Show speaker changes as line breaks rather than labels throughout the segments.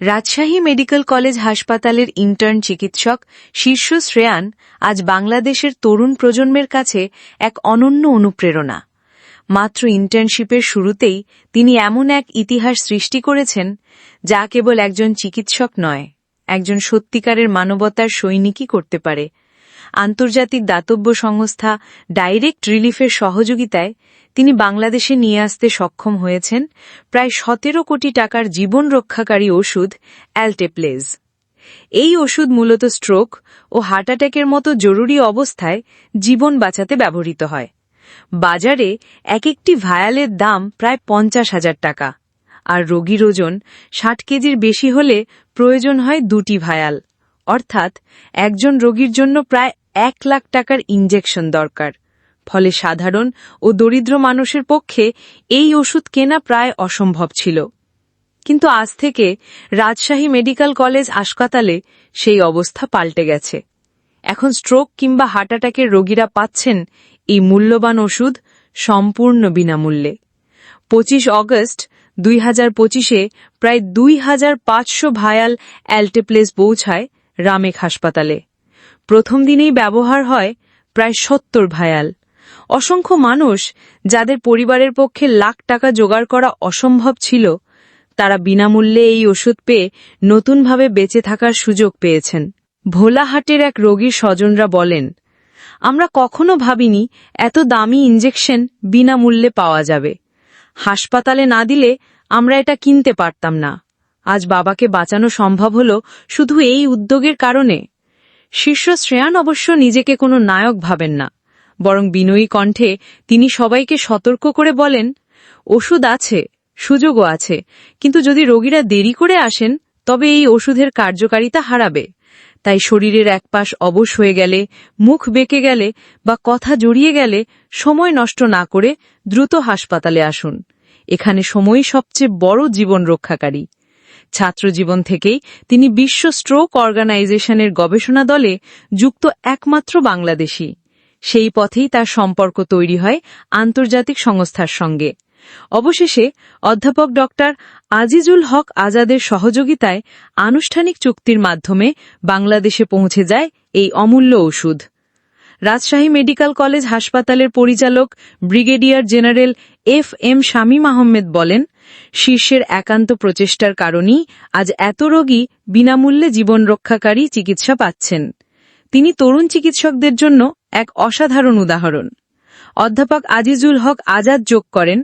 Rajshahi medical college হাসপাতালের intern চিকিৎসক শীর্ষ শ্রেয়ান আজ বাংলাদেশের তরুণ প্রজন্মের কাছে এক অনন্য অনুপ্রেরণা। মাত্র ইন্টার্নশিপের শুরুতেই তিনি এমন এক ইতিহাস সৃষ্টি করেছেন যা কেবল একজন চিকিৎসক নয়, একজন সত্যিকারের মানবতার সৈনিকই করতে পারে। আন্তর্জাতিক দাতব্য সংস্থা ডাইরেক্ট রিলিফের সহযোগিতায় তিনি বাংলাদেশে নিয়ে আসতে সক্ষম হয়েছেন প্রায় সতেরো কোটি টাকার জীবন রক্ষাকারী ওষুধ অ্যালটেপ্লেজ। এই ওষুধ মূলত স্ট্রোক ও হার্ট অ্যাটাকের মতো জরুরি অবস্থায় জীবন বাঁচাতে ব্যবহৃত হয়। বাজারে এক একটি ভায়ালের দাম প্রায় পঞ্চাশ হাজার টাকা। আর রোগীর ওজন ষাট কেজির বেশি হলে প্রয়োজন হয় দুটি ভায়াল। অর্থাৎ একজন রোগীর জন্য প্রায় এক লাখ টাকার ইঞ্জেকশন দরকার। ফলে সাধারণ ও দরিদ্র মানুষের পক্ষে এই ওষুধ কেনা প্রায় অসম্ভব ছিল। কিন্তু আজ থেকে রাজশাহী মেডিকেল কলেজ হাসপাতালে সেই অবস্থা পাল্টে গেছে। এখন স্ট্রোক কিংবা হার্ট অ্যাটাকের রোগীরা পাচ্ছেন এই মূল্যবান ওষুধ সম্পূর্ণ বিনামূল্যে। পঁচিশ অগস্ট দুই হাজার পঁচিশে প্রায় দুই হাজার পাঁচশো ভায়াল অ্যালটেপ্লেস পৌঁছায় রামেক হাসপাতালে। প্রথম দিনেই ব্যবহার হয় প্রায় সত্তর ভায়াল। অসংখ্য মানুষ যাদের পরিবারের পক্ষে লাখ টাকা জোগাড় করা অসম্ভব ছিল, তারা বিনামূল্যে এই ওষুধ পেয়ে নতুনভাবে বেঁচে থাকার সুযোগ পেয়েছেন। ভোলাহাটের এক রোগীর স্বজনরা বলেন, আমরা কখনো ভাবিনি এত দামি ইঞ্জেকশন বিনামূল্যে পাওয়া যাবে। হাসপাতালে না দিলে আমরা এটা কিনতে পারতাম না। আজ বাবাকে বাঁচানো সম্ভব হলো শুধু এই উদ্যোগের কারণে। শীর্ষ শ্রেয়ান অবশ্য নিজেকে কোনো নায়ক ভাবেন না। বরং বিনয়ী কণ্ঠে তিনি সবাইকে সতর্ক করে বলেন, ওষুধ আছে, সুযোগও আছে, কিন্তু যদি রোগীরা দেরি করে আসেন, তবে এই ওষুধের কার্যকারিতা হারাবে। তাই শরীরের এক পাশ অবশ হয়ে গেলে, মুখ বেঁকে গেলে বা কথা জড়িয়ে গেলে সময় নষ্ট না করে দ্রুত হাসপাতালে আসুন। এখানে সময়ই সবচেয়ে বড় জীবন রক্ষাকারী। ছাত্রজীবন থেকেই তিনি বিশ্ব স্ট্রোক অর্গানাইজেশনের গবেষণা দলে যুক্ত একমাত্র বাংলাদেশী। সেই পথেই তার সম্পর্ক তৈরি হয় আন্তর্জাতিক সংস্থার সঙ্গে। অবশেষে অধ্যাপক ডক্টর আজিজুল হক আজাদের সহযোগিতায় আনুষ্ঠানিক চুক্তির মাধ্যমে বাংলাদেশে পৌঁছে যায় এই অমূল্য ওষুধ। রাজশাহী মেডিকেল কলেজ হাসপাতালের পরিচালক brigadier general F M Shamim Ahmed বলেন শীর্ষের একান্ত প্রচেষ্টার কারণেই আজ এত রোগী বিনামূল্যে জীবন রক্ষাকারী চিকিৎসা পাচ্ছেন। তিনি তরুণ চিকিৎসকদের জন্য এক অসাধারণ উদাহরণ। অধ্যাপক আজিজুল হক আজাদ যোগ করেন,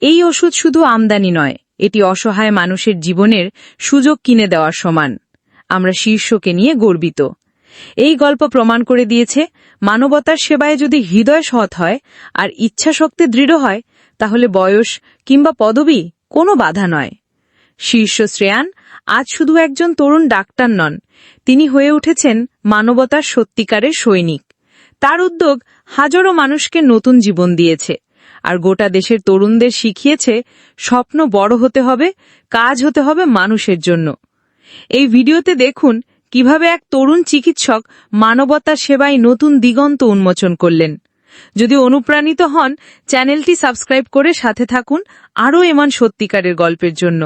এই ওষুধ শুধু আমদানি নয়, এটি অসহায় মানুষের জীবনের সুযোগ কিনে দেওয়ার সমান। আমরা শীর্ষকে নিয়ে গর্বিত। এই গল্প প্রমাণ করে দিয়েছে, মানবতার সেবায় যদি হৃদয় সৎ হয় আর ইচ্ছাশক্তি দৃঢ় হয়, তাহলে বয়স কিংবা পদবি কোনো বাধা নয়। শীর্ষ শ্রেয়ান আজ শুধু একজন তরুণ ডাক্তার নন, তিনি হয়ে উঠেছেন মানবতার সত্যিকারের সৈনিক। তার উদ্যোগ হাজারো মানুষকে নতুন জীবন দিয়েছে, আর গোটা দেশের তরুণদের শিখিয়েছে, স্বপ্ন বড় হতে হবে, কাজ হতে হবে মানুষের জন্য। এই ভিডিওতে দেখুন কীভাবে এক তরুণ চিকিৎসক মানবতার সেবায় নতুন দিগন্ত উন্মোচন করলেন। যদি অনুপ্রাণিত হন চ্যানেলটি সাবস্ক্রাইব করে সাথে থাকুন আরও এমন সত্যিকারের গল্পের জন্য।